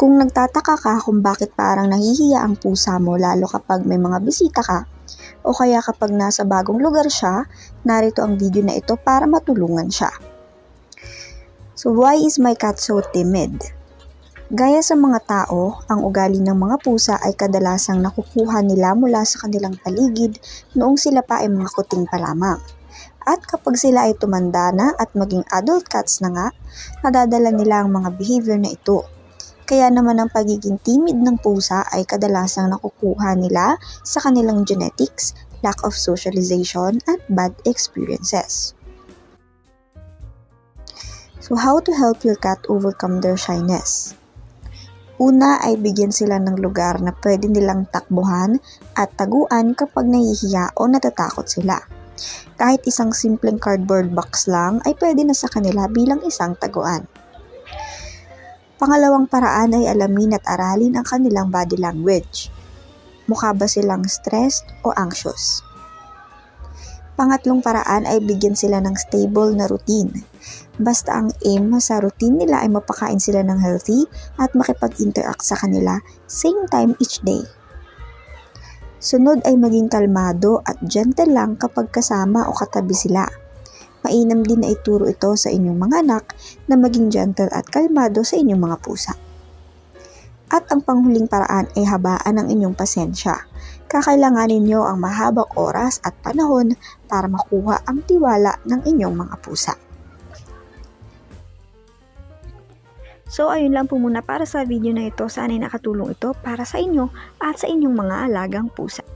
Kung nagtataka ka kung bakit parang nahihiya ang pusa mo lalo kapag may mga bisita ka, o kaya kapag nasa bagong lugar siya, narito ang video na ito para matulungan siya. So why is my cat so timid? Gaya sa mga tao, ang ugali ng mga pusa ay kadalasang nakukuha nila mula sa kanilang paligid noong sila pa ay mga kuting pa lamang. At kapag sila ay tumanda na at maging adult cats na nga, nadadala nila ang mga behavior na ito. Kaya naman ang pagiging timid ng pusa ay kadalasang nakukuha nila sa kanilang genetics, lack of socialization, at bad experiences. So how to help your cat overcome their shyness? Una ay bigyan sila ng lugar na pwede nilang takbuhan at taguan kapag nahihiya o natatakot sila. Kahit isang simpleng cardboard box lang ay pwede na sa kanila bilang isang taguan. Pangalawang paraan ay alamin at aralin ang kanilang body language. Mukha ba silang stressed o anxious? Pangatlong paraan ay bigyan sila ng stable na routine. Basta ang aim sa routine nila ay mapakain sila ng healthy at makipag-interact sa kanila same time each day. Sunod ay maging kalmado at gentle lang kapag kasama o katabi sila. Mainam din na ituro ito sa inyong mga anak na maging gentle at kalmado sa inyong mga pusa. At ang panghuling paraan ay habaan ang inyong pasensya. Kakailanganin ninyo ang mahabang oras at panahon para makuha ang tiwala ng inyong mga pusa. So ayun lang po muna para sa video na ito. Sana ay nakatulong ito para sa inyo at sa inyong mga alagang pusa.